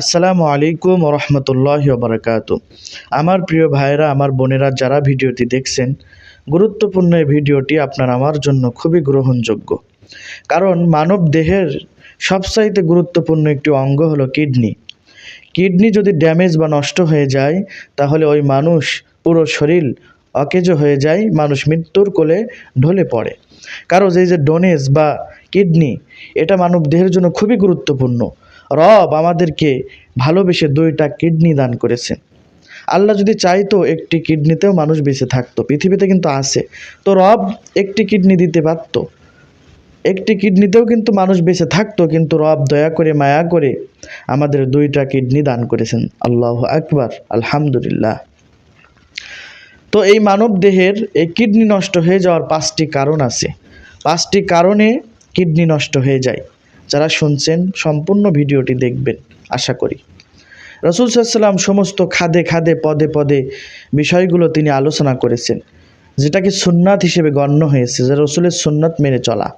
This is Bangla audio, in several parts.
আসসালামু আলাইকুম রহমতুল্লাহ বারকাত আমার প্রিয় ভাইয়েরা, আমার বোনেরা, যারা ভিডিওটি দেখছেন, গুরুত্বপূর্ণ এই ভিডিওটি আপনার আমার জন্য খুবই গ্রহণযোগ্য। কারণ মানব দেহের সবচাইতে গুরুত্বপূর্ণ একটি অঙ্গ হলো কিডনি। কিডনি যদি ড্যামেজ বা নষ্ট হয়ে যায়, তাহলে ওই মানুষ পুরো শরীর অকেজো হয়ে যায়, মানুষ মৃত্যুর কোলে ঢলে পড়ে। কারণ এই যে ডোনেজ বা কিডনি, এটা মানব দেহের জন্য খুবই গুরুত্বপূর্ণ। রব আমাদেরকে ভালোবেসে দুইটা কিডনি দান করেছেন। আল্লাহ যদি চাইতো একটি কিডনিতেও মানুষ বেঁচে থাকতো, পৃথিবীতে কিন্তু আছে। তো রব একটি কিডনি দিতে পারতো। একটি কিডনিতেও কিন্তু মানুষ বেঁচে থাকতো, কিন্তু রব দয়া করে, মায়া করে আমাদের দুইটা কিডনি দান করেছেন। আল্লাহ আকবার, আলহামদুলিল্লাহ। তো এই মানব দেহের এই কিডনি নষ্ট হয়ে যাওয়ার পাঁচটি কারণ আছে। পাঁচটি কারণে কিডনি নষ্ট হয়ে যায়। যারা শুনছেন, সম্পূর্ণ ভিডিওটি দেখবেন, আশা করি। রসুল সাল্লাম সমস্ত খাদে খাদে পদে পদে বিষয়গুলো তিনি আলোচনা করেছেন যেটাকে সুন্নাত হিসেবে গণ্য হয়েছে, যে রসুলের সুন্নাত মেনে চলা।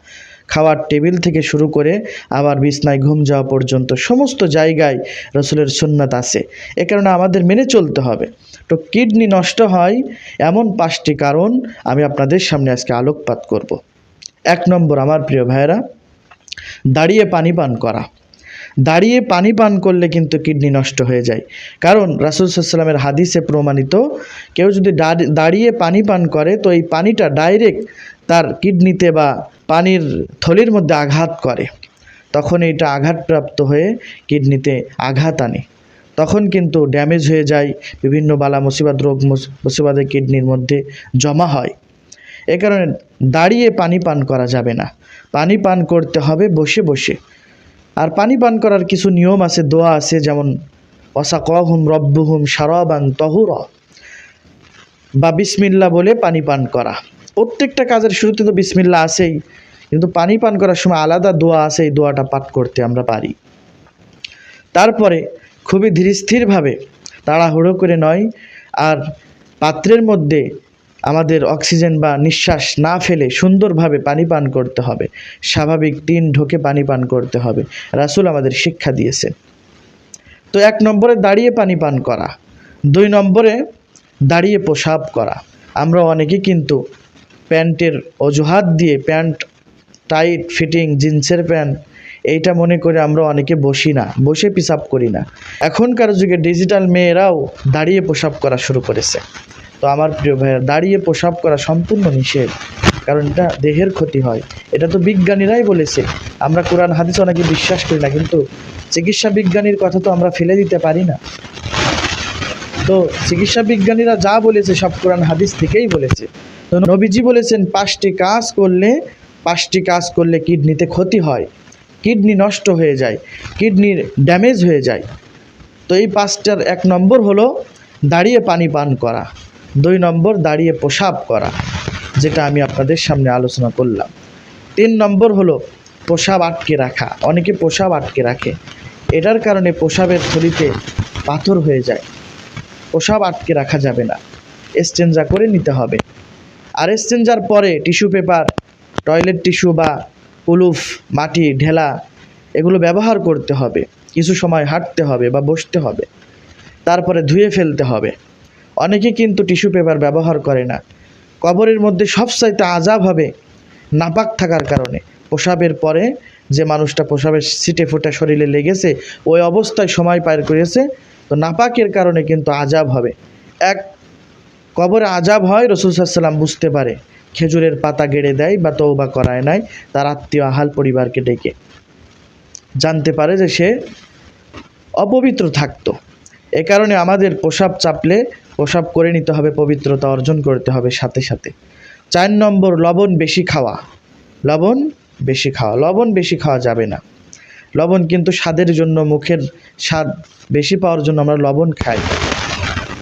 খাওয়ার টেবিল থেকে শুরু করে আবার বিছনায় ঘুম যাওয়া পর্যন্ত সমস্ত জায়গায় রসুলের সুন্নাত আছে। এ কারণে আমাদের মেনে চলতে হবে। তো কিডনি নষ্ট হয় এমন পাঁচটি কারণ আমি আপনাদের সামনে আজকে আলোকপাত করব। এক নম্বর, আমার প্রিয় ভাইয়েরা দাঁড়িয়ে পানি পান করা। দাঁড়িয়ে পানি পান করলে কিন্তু কিডনি নষ্ট হয়ে যায়। কারণ রাসুল সাল্লামের হাদিসে প্রমাণিত, কেউ যদি দাঁড়িয়ে পানি পান করে, তো এই পানিটা ডাইরেক্ট তার কিডনিতে বা পানির থলির মধ্যে আঘাত করে। তখন এইটা আঘাতপ্রাপ্ত হয়ে কিডনিতে আঘাত আনে। তখন কিন্তু ড্যামেজ হয়ে যায়, বিভিন্ন বালা মুসিবাদ রোগ মুস- মুসিবাদের কিডনির মধ্যে জমা হয়। এ কারণে দাঁড়িয়ে পানি পান করা যাবে না। পানি পান করতে হবে বসে বসে। আর পানি পান করার কিছু নিয়ম আছে, দোয়া আছে, যেমন অসাকহুম রব্বুহুম সারাবান তহুর। বা বিসমিল্লা বলে পানি পান করা। প্রত্যেকটা কাজের শুরুতে তো বিসমিল্লা আছেই, কিন্তু পানি পান করার সময় আলাদা দোয়া আছে, এই দোয়াটা পাঠ করতে আমরা পারি। তারপরে খুবই ধীরস্থিরভাবে তাড়াহুড়ো করে নয়, আর পাত্রের মধ্যে আমাদের অক্সিজেন বা নিঃশ্বাস না ফেলে সুন্দরভাবে পানি পান করতে হবে। স্বাভাবিক তিন ঢোকে পানি পান করতে হবে। রাসুল আমাদের শিক্ষা দিয়েছে তো এক নম্বরে দাঁড়িয়ে পানি পান করা। দুই নম্বরে দাঁড়িয়ে প্রসাব করা। আমরা অনেকে কিন্তু প্যান্টের অজুহাত দিয়ে প্যান্ট, টাইট, ফিটিং, জিন্সের প্যান্ট, এইটা মনে করে আমরা অনেকে বসি না, বসে পিসাব করি না। এখনকার যুগে ডিজিটাল মেয়েরাও দাঁড়িয়ে প্রসাব করা শুরু করেছে। তো আমার প্রিয় ভাইয়া, দাঁড়িয়ে প্রসাব করা সম্পূর্ণ নিষেধ, কারণ এটা দেহের ক্ষতি হয়। এটা তো বিজ্ঞানীরাই বলেছে। আমরা কোরআন, হাদিস অনেকে বিশ্বাস করি না, কিন্তু চিকিৎসা বিজ্ঞানীর কথা তো আমরা ফেলে দিতে পারি না। তো চিকিৎসা বিজ্ঞানীরা যা বলেছে সব কোরআন, হাদিস থেকেই বলেছে। তো নবীজি বলেছেন, পাঁচটি কাজ করলে, পাঁচটি কাজ করলে কিডনিতে ক্ষতি হয়। কিডনি নষ্ট হয়ে যায় কিডনির ড্যামেজ হয়ে যায়। তো এই পাঁচটার এক নম্বর হলো, দাঁড়িয়ে পানি পান করা। দুই নম্বর দাঁড়িয়ে প্রসাব করা, যেটা আমি আপনাদের সামনে আলোচনা করলাম। তিন নম্বর হলো প্রসাব আটকে রাখা। অনেকে প্রসাব আটকে রাখে। এটার কারণে প্রসাবের থলিতে পাথর হয়ে যায়। প্রসাব আটকে রাখা যাবে না। এক্সচেঞ্জা করে নিতে হবে। আর এক্সচেঞ্জার পরে টিস্যু পেপার, টয়লেট টিস্যু বা কুলুফ মাটি, ঢেলা এগুলো ব্যবহার করতে হবে। কিছু সময় হাঁটতে হবে বা বসতে হবে। তারপরে ধুয়ে ফেলতে হবে। অনেকে কিন্তু টিস্যু পেপার ব্যবহার করে না। কবরের মধ্যে সবচাইতে আজাব হবে নাপাক থাকার কারণে। প্রসাবের পরে যে মানুষটা প্রসাবের সিটে ফুটে শরীরে লেগেছে, ওই অবস্থায় সময় পার করেছে, তো নাপাকের কারণে কিন্তু আজাব হবে। এক, কবরে আজাব হয় রসুল সাল্লাম বুঝতে পারে। খেজুরের পাতা গেড়ে দেয় বা তৌবা করায় নাই, তার আত্মীয় আহাল পরিবারকে ডেকে। জানতে পারে যে সে অপবিত্র থাকতো। এ কারণে আমাদের প্রসাব চাপলে প্রসাব করে নিতে হবে, পবিত্রতা অর্জন করতে হবে সাথে সাথে। চার নম্বর, লবণ বেশি খাওয়া। লবণ বেশি খাওয়া। লবণ বেশি খাওয়া যাবে না। লবণ কিন্তু স্বাদের জন্য, মুখের স্বাদ বেশি পাওয়ার জন্য আমরা লবণ খাই।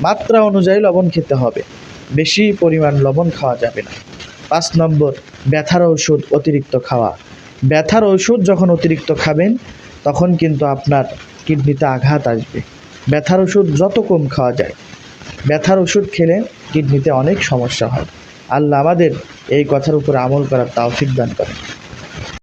মাত্রা অনুযায়ী লবণ খেতে হবে। বেশি পরিমাণ লবণ খাওয়া যাবে না। পাঁচ নম্বর, ব্যথার ওষুধ, অতিরিক্ত খাওয়া। ব্যথার ওষুধ যখন অতিরিক্ত খাবেন, তখন কিন্তু আপনার কিডনিতে আঘাত আসবে। ব্যথার ওষুধ যত কম খাওয়া যায়। ব্যথার ওষুধ খেলে কিডনিতে অনেক সমস্যা হয়। আল্লাহ আমাদের এই কথার উপর আমল করার তাওফিক দান করেন।